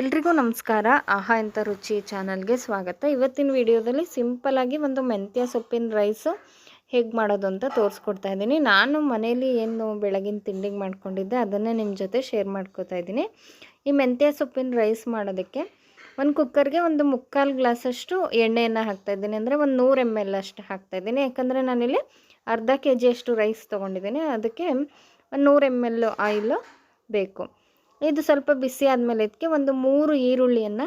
ಎಲ್ರಿಗೂ ನಮಸ್ಕಾರ. ಆಹಾ ಅಂತ ರುಚಿ ಚಾನಲ್ಗೆ ಸ್ವಾಗತ. ಇವತ್ತಿನ ವಿಡಿಯೋದಲ್ಲಿ ಸಿಂಪಲ್ಲಾಗಿ ಒಂದು ಮೆಂತ್ಯ ಸೊಪ್ಪಿನ ರೈಸು ಹೇಗೆ ಮಾಡೋದು ಅಂತ ತೋರಿಸ್ಕೊಡ್ತಾ ಇದ್ದೀನಿ. ನಾನು ಮನೇಲಿ ಏನು ಬೆಳಗಿನ ತಿಂಡಿಗೆ ಮಾಡ್ಕೊಂಡಿದ್ದೆ, ಅದನ್ನೇ ನಿಮ್ಮ ಜೊತೆ ಶೇರ್ ಮಾಡ್ಕೋತಾ ಇದ್ದೀನಿ. ಈ ಮೆಂತ್ಯ ಸೊಪ್ಪಿನ ರೈಸ್ ಮಾಡೋದಕ್ಕೆ ಒಂದು ಕುಕ್ಕರ್ಗೆ ಒಂದು ಮುಕ್ಕಾಲು ಗ್ಲಾಸಷ್ಟು ಎಣ್ಣೆಯನ್ನು ಹಾಕ್ತಾಯಿದ್ದೀನಿ ಅಂದರೆ ಒಂದು ನೂರು ಎಂ ಎಲ್ ಅಷ್ಟು ಹಾಕ್ತಾಯಿದ್ದೀನಿ ಯಾಕಂದರೆ ನಾನಿಲ್ಲಿ ಅರ್ಧ ಕೆ ಜಿಯಷ್ಟು ರೈಸ್ ತೊಗೊಂಡಿದ್ದೀನಿ. ಅದಕ್ಕೆ ಒಂದು ನೂರು ಎಂ ಎಲ್ ಆಯಿಲು ಬೇಕು. ಇದು ಸ್ವಲ್ಪ ಬಿಸಿ ಆದಮೇಲೆ ಇದಕ್ಕೆ ಒಂದು ಮೂರು ಈರುಳ್ಳಿಯನ್ನು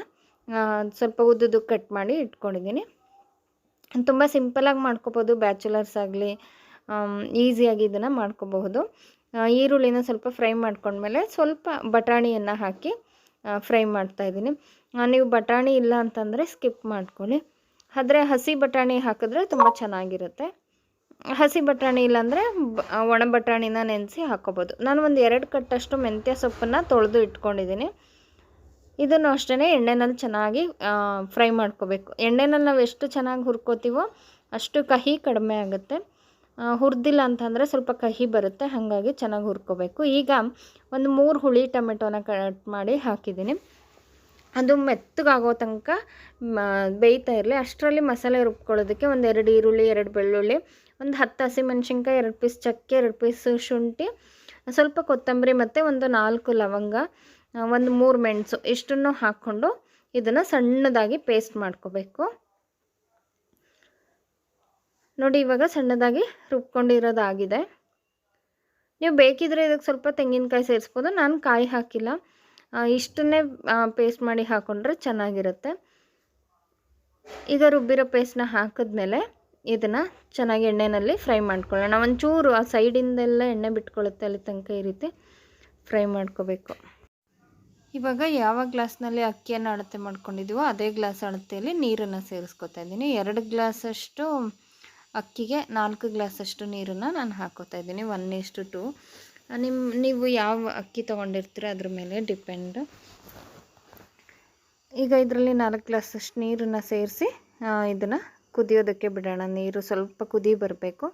ಸ್ವಲ್ಪ ಉದ್ದುದು ಕಟ್ ಮಾಡಿ ಇಟ್ಕೊಂಡಿದ್ದೀನಿ. ತುಂಬ ಸಿಂಪಲಾಗಿ ಮಾಡ್ಕೋಬೋದು ಬ್ಯಾಚುಲರ್ಸ್ ಆಗಲಿ ಈಸಿಯಾಗಿ ಇದನ್ನು ಮಾಡ್ಕೋಬಹುದು. ಈರುಳ್ಳಿನ ಸ್ವಲ್ಪ ಫ್ರೈ ಮಾಡ್ಕೊಂಡ್ಮೇಲೆ ಸ್ವಲ್ಪ ಬಟಾಣಿಯನ್ನು ಹಾಕಿ ಫ್ರೈ ಮಾಡ್ತಾಯಿದ್ದೀನಿ ನೀವು ಬಟಾಣಿ ಇಲ್ಲ ಅಂತಂದರೆ ಸ್ಕಿಪ್ ಮಾಡ್ಕೊಳ್ಳಿ. ಆದರೆ ಹಸಿ ಬಟಾಣಿ ಹಾಕಿದ್ರೆ ತುಂಬ ಚೆನ್ನಾಗಿರುತ್ತೆ. ಹಸಿ ಬಟಾಣಿ ಇಲ್ಲಾಂದರೆ ಒಣ ಬಟಾಣಿನ ನೆನೆಸಿ ಹಾಕೋಬೋದು. ನಾನು ಒಂದು ಎರಡು ಕಟ್ಟಷ್ಟು ಮೆಂತ್ಯ ಸೊಪ್ಪನ್ನು ತೊಳೆದು ಇಟ್ಕೊಂಡಿದ್ದೀನಿ ಇದನ್ನು ಅಷ್ಟೇ ಎಣ್ಣೆನಲ್ಲಿ ಚೆನ್ನಾಗಿ ಫ್ರೈ ಮಾಡ್ಕೋಬೇಕು. ಎಣ್ಣೆನಲ್ಲಿ ನಾವು ಎಷ್ಟು ಚೆನ್ನಾಗಿ ಹುರ್ಕೋತೀವೋ ಅಷ್ಟು ಕಹಿ ಕಡಿಮೆ ಆಗುತ್ತೆ. ಹುರಿದಿಲ್ಲ ಅಂತಂದರೆ ಸ್ವಲ್ಪ ಕಹಿ ಬರುತ್ತೆ, ಹಾಗಾಗಿ ಚೆನ್ನಾಗಿ ಹುರ್ಕೋಬೇಕು. ಈಗ ಒಂದು ಮೂರು ಹುಳಿ ಟೊಮೆಟೊನ ಕಟ್ ಮಾಡಿ ಹಾಕಿದ್ದೀನಿ ಅದು ಮೆತ್ತಗಾಗೋ ತನಕ ಬೇಯ್ತಾ ಇರಲಿ. ಅಷ್ಟರಲ್ಲಿ ಮಸಾಲೆ ರುಬ್ಕೊಳ್ಳೋದಕ್ಕೆ ಒಂದು ಎರಡು ಈರುಳ್ಳಿ, ಎರಡು ಬೆಳ್ಳುಳ್ಳಿ ಒಂದು ಹತ್ತು ಹಸಿಮೆಣ್ಸಿನ್ಕಾಯಿ ಎರಡು ಪೀಸ್ ಚಕ್ಕೆ, ಎರಡು ಪೀಸ್ ಶುಂಠಿ, ಸ್ವಲ್ಪ ಕೊತ್ತಂಬರಿ ಮತ್ತು ಒಂದು ನಾಲ್ಕು ಲವಂಗ ಒಂದು ಮೂರು ಮೆಣಸು ಇಷ್ಟನ್ನು ಹಾಕ್ಕೊಂಡು ಇದನ್ನು ಸಣ್ಣದಾಗಿ ಪೇಸ್ಟ್ ಮಾಡ್ಕೋಬೇಕು. ನೋಡಿ, ಇವಾಗ ಸಣ್ಣದಾಗಿ ರುಬ್ಕೊಂಡಿರೋದಾಗಿದೆ. ನೀವು ಬೇಕಿದ್ರೆ ಇದಕ್ಕೆ ಸ್ವಲ್ಪ ತೆಂಗಿನಕಾಯಿ ಸೇರಿಸ್ಬೋದು. ನಾನು ಕಾಯಿ ಹಾಕಿಲ್ಲ. ಇಷ್ಟನ್ನೇ ಪೇಸ್ಟ್ ಮಾಡಿ ಹಾಕ್ಕೊಂಡ್ರೆ ಚೆನ್ನಾಗಿರುತ್ತೆ. ಈಗ ರುಬ್ಬಿರೋ ಪೇಸ್ಟ್ನ ಹಾಕಿದ್ಮೇಲೆ ಇದನ್ನು ಚೆನ್ನಾಗಿ ಎಣ್ಣೆಯಲ್ಲಿ ಫ್ರೈ ಮಾಡ್ಕೊಳ್ಳೋಣ. ಒಂಚೂರು ಆ ಸೈಡಿಂದೆಲ್ಲ ಎಣ್ಣೆ ಬಿಟ್ಕೊಳ್ಳುತ್ತೆ ಅಲ್ಲಿ ತನಕ ಈ ರೀತಿ ಫ್ರೈ ಮಾಡ್ಕೋಬೇಕು. ಇವಾಗ ಯಾವ ಗ್ಲಾಸ್ನಲ್ಲಿ ಅಕ್ಕಿಯನ್ನು ಅಳತೆ ಮಾಡ್ಕೊಂಡಿದ್ದೀವೋ ಅದೇ ಗ್ಲಾಸ್ ಅಳತೆಯಲ್ಲಿ ನೀರನ್ನು ಸೇರಿಸ್ಕೊತಾ ಇದ್ದೀನಿ. ಎರಡು ಗ್ಲಾಸಷ್ಟು ಅಕ್ಕಿಗೆ, ನಾಲ್ಕು ಗ್ಲಾಸಷ್ಟು ನೀರನ್ನು ನಾನು ಹಾಕೋತಾ ಇದ್ದೀನಿ, ಒನ್ ಇಷ್ಟು ಟು ನಿಮ್ಮ ನೀವು ಯಾವ ಅಕ್ಕಿ ತೊಗೊಂಡಿರ್ತೀರ ಅದ್ರ ಮೇಲೆ ಡಿಪೆಂಡ್. ಈಗ ಇದರಲ್ಲಿ ನಾಲ್ಕು ಗ್ಲಾಸಷ್ಟು ನೀರನ್ನು ಸೇರಿಸಿ ಇದನ್ನು ಕುದಿಯೋದಕ್ಕೆ ಬಿಡೋಣ, ನೀರು ಸ್ವಲ್ಪ ಕುದಿ ಬರಬೇಕು.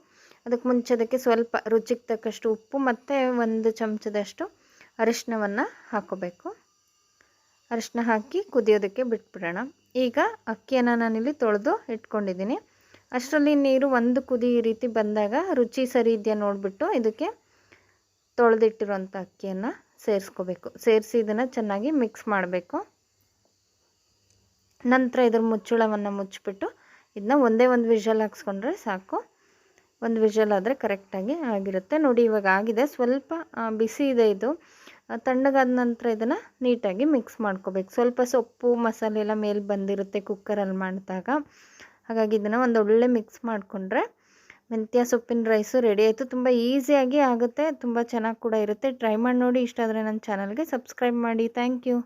ಅದಕ್ಕೆ ಮುಂಚೆ ಅದಕ್ಕೆ ಸ್ವಲ್ಪ ರುಚಿಗೆ ತಕ್ಕಷ್ಟು ಉಪ್ಪು ಮತ್ತು ಒಂದು ಚಮಚದಷ್ಟು ಅರಿಶಿನವನ್ನು ಹಾಕೋಬೇಕು. ಅರಿಶಿನ ಹಾಕಿ ಕುದಿಯೋದಕ್ಕೆ ಬಿಟ್ಬಿಡೋಣ. ಈಗ ಅಕ್ಕಿಯನ್ನು ನಾನಿಲ್ಲಿ ತೊಳೆದು ಇಟ್ಕೊಂಡಿದ್ದೀನಿ. ಅಷ್ಟರಲ್ಲಿ ನೀರು ಒಂದು ಕುದಿ ಈ ರೀತಿ ಬಂದಾಗ ರುಚಿ ಸರಿ ಇದೆಯಾ ನೋಡಿಬಿಟ್ಟು ಇದಕ್ಕೆ ತೊಳೆದಿಟ್ಟಿರುವಂಥ ಅಕ್ಕಿಯನ್ನು ಸೇರಿಸ್ಕೋಬೇಕು. ಸೇರಿಸಿ ಇದನ್ನು ಚೆನ್ನಾಗಿ ಮಿಕ್ಸ್ ಮಾಡಬೇಕು. ನಂತರ ಇದ್ರ ಮುಚ್ಚಳವನ್ನು ಮುಚ್ಚಿಬಿಟ್ಟು ಇದನ್ನ ಒಂದೇ ಒಂದು ವಿಷಲ್ ಹಾಕ್ಸ್ಕೊಂಡ್ರೆ ಸಾಕು. ಒಂದು ವಿಷಲ್ ಆದರೆ ಕರೆಕ್ಟಾಗಿ ಆಗಿರುತ್ತೆ. ನೋಡಿ, ಇವಾಗ ಆಗಿದೆ. ಸ್ವಲ್ಪ ಬಿಸಿ ಇದೆ ಇದು. ತಣ್ಣಗಾದ ನಂತರ ಇದನ್ನು ನೀಟಾಗಿ ಮಿಕ್ಸ್ ಮಾಡ್ಕೋಬೇಕು. ಸ್ವಲ್ಪ ಸೊಪ್ಪು, ಮಸಾಲೆ ಎಲ್ಲ ಮೇಲೆ ಬಂದಿರುತ್ತೆ ಕುಕ್ಕರಲ್ಲಿ ಮಾಡಿದಾಗ. ಹಾಗಾಗಿ ಇದನ್ನು ಒಂದು ಒಳ್ಳೆ ಮಿಕ್ಸ್ ಮಾಡಿಕೊಂಡ್ರೆ ಮೆಂತ್ಯ ಸೊಪ್ಪಿನ ರೈಸು ರೆಡಿ ಆಯಿತು. ತುಂಬ ಈಸಿಯಾಗಿ ಆಗುತ್ತೆ. ತುಂಬ ಚೆನ್ನಾಗಿ ಕೂಡ ಇರುತ್ತೆ. ಟ್ರೈ ಮಾಡಿ ನೋಡಿ. ಇಷ್ಟ ಆದರೆ ನನ್ನ ಚಾನಲ್ಗೆ ಸಬ್ಸ್ಕ್ರೈಬ್ ಮಾಡಿ. Thank you